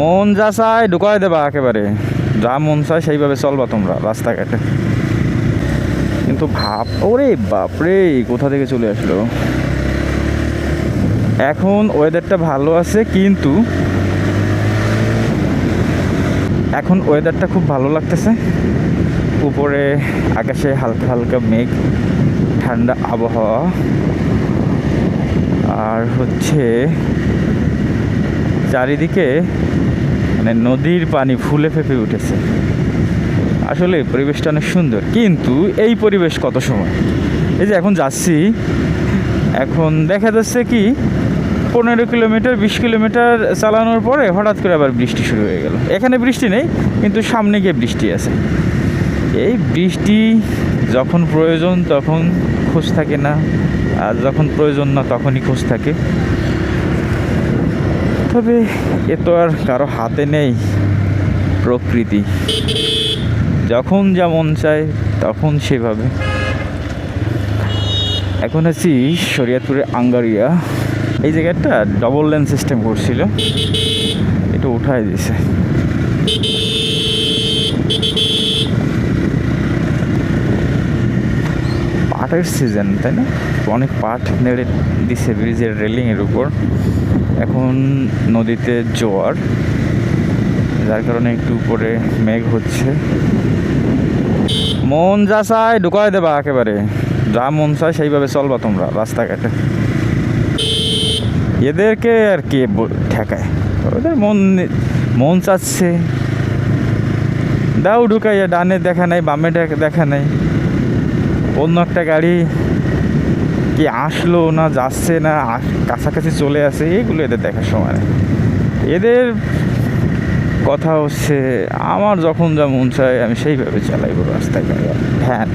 মন যা চায় ঢুকাই দেবা একেবারে। যা মন চায় সেইভাবে চলবা তোমরা রাস্তাঘাটে। কিন্তু ভাব, ওরে বাপরে, কোথা থেকে চলে আসলো? এখন ওয়েদারটা ভালো আছে, কিন্তু এখন ওয়েদারটা খুব ভালো লাগতেছে। উপরে আকাশে হালকা হালকা মেঘ, ঠান্ডা আবহাওয়া। আর হচ্ছে চারিদিকে মানে নদীর পানি ফুলে ফেঁপে উঠেছে। আসলে পরিবেশটা অনেক সুন্দর। কিন্তু এই পরিবেশ কত সময়? এই যে এখন যাচ্ছি, এখন দেখা যাচ্ছে কি, পনেরো কিলোমিটার, বিশ কিলোমিটার চালানোর পরে হঠাৎ করে আবার বৃষ্টি শুরু হয়ে গেল। এখানে বৃষ্টি নেই, কিন্তু সামনে গিয়ে বৃষ্টি আছে। এই বৃষ্টি যখন প্রয়োজন তখন খোঁজ থাকে না, আর যখন প্রয়োজন না তখনই খোঁজ থাকে। তবে এ তো আর কারও হাতে নেই প্রকৃতি। যখন যেমন চায় তখন সেভাবে। এখন আছি শরিয়াতপুরে আঙ্গারিয়া। এই জায়গাটা ডবল লেন সিস্টেম করছিল। এটা উঠাই দিছে। পাটের সিজন তাই না? অনেক পাট নেড়ে দিছে ব্রিজের রেলিংয়ের উপর। এখন নদীতে জোয়ার, যার কারণে একটু উপরে মেঘ হচ্ছে। মন যা চায় ঢুকাই দেবা একেবারে। যা মন চায় সেইভাবে চলবা তোমরা রাস্তাঘাটে। এদেরকে আর কে ঠেকায়? ওদের মন মন চাচ্ছে। দাও ঢুকাইয়া, ডানে দেখা নাই, বামে দেখা- দেখা নাই। অন্য একটা গাড়ি কি আসলো না যাচ্ছে না কাছাকাছি চলে আসে, এগুলো এদের দেখার সময় নেই। এদের কথা হচ্ছে, আমার যখন যা মন চায়, আমি সেইভাবে চালাইব রাস্তায় হ্যাঁ।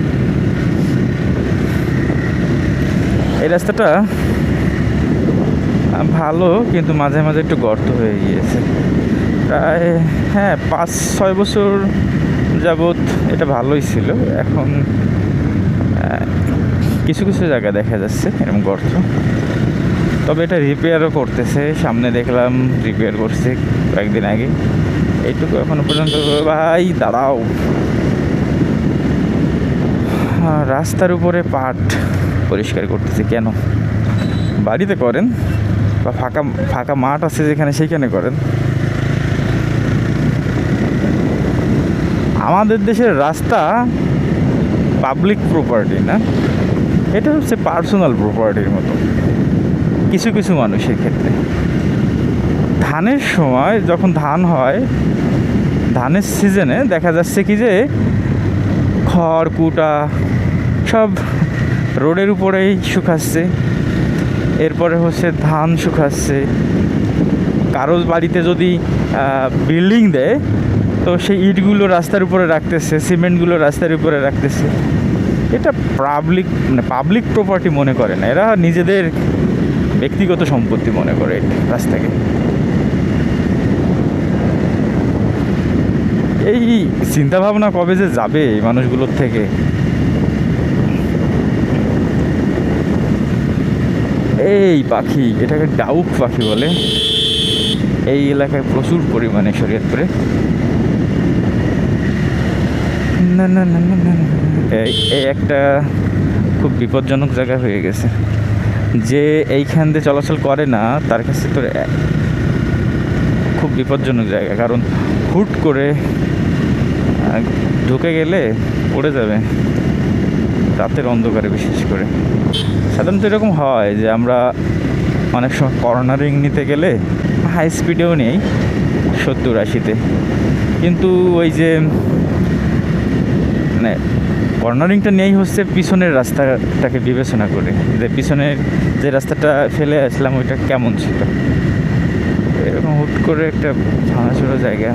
এই রাস্তাটা ভালো, কিন্তু মাঝে মাঝে একটু গর্ত হয়ে গিয়েছে। প্রায় হ্যাঁ পাঁচ, ছয় বছর যাবৎ এটা ভালোই ছিল। এখন কিছু কিছু জায়গা দেখা যাচ্ছে এরকম গর্ত। তবে এটা রিপেয়ারও করতেছে। সামনে দেখলাম রিপেয়ার করছে কয়েকদিন আগে। এইটুকু এখনও পর্যন্ত। ভাই, দাঁড়াও। রাস্তার উপরে পাট পরিষ্কার করতেছে। কেন? বাড়িতে করেন বা ফাঁকা ফাঁকা মাঠ আছে যেখানে সেইখানে করেন। আমাদের দেশের রাস্তা পাবলিক প্রপার্টি না? এটা হচ্ছে পার্সোনাল প্রপার্টির মতো। কিছু কিছু মানুষের ক্ষেত্রে। ধানের সময় যখন ধান হয়, ধানের সিজনে দেখা যাচ্ছে কি যে, খড়, কুটা সব রোডের উপরেই শুকাচ্ছে। এরপরে হচ্ছে ধান শুকাচ্ছে। কারও বাড়িতে যদি বিল্ডিং দেয়, তো সেই ইটগুলো রাস্তার উপরে রাখতেছে সিমেন্টগুলো রাস্তার উপরে রাখতেছে। এটা পাবলিক মানে পাবলিক প্রপার্টি মনে করে না। এরা নিজেদের ব্যক্তিগত সম্পত্তি মনে করে রাস্তাকে এই চিন্তা ভাবনা কবে যে যাবে এই মানুষগুলোর থেকে? এই পাখি, এটাকে ডাউক পাখি বলে। এই এলাকায় প্রচুর পরিমাণে শরীয়তপুরে। না না না না না এই একটা খুব বিপজ্জনক জায়গা হয়ে গেছে। যে এইখান দিয়ে চলাচল করে না, তার কাছে তো খুব বিপজ্জনক জায়গা। কারণ হুট করে ঢুকে গেলে পড়ে যাবে। রাতের অন্ধকারে বিশেষ করে। সাধারণত এরকম হয় যে আমরা অনেক সময় কর্নারিং নিতে গেলে হাই স্পিডেও নেই, সত্তর আশিতে। কিন্তু ওই যে মানে কর্নারিংটা নেই হচ্ছে পিছনের রাস্তাটাকে বিবেচনা করে। যে পিছনের যে রাস্তাটা ফেলে আসলাম, ওইটা কেমন ছিল? এরকম হুট করে একটা ভাঙাচোরা জায়গা।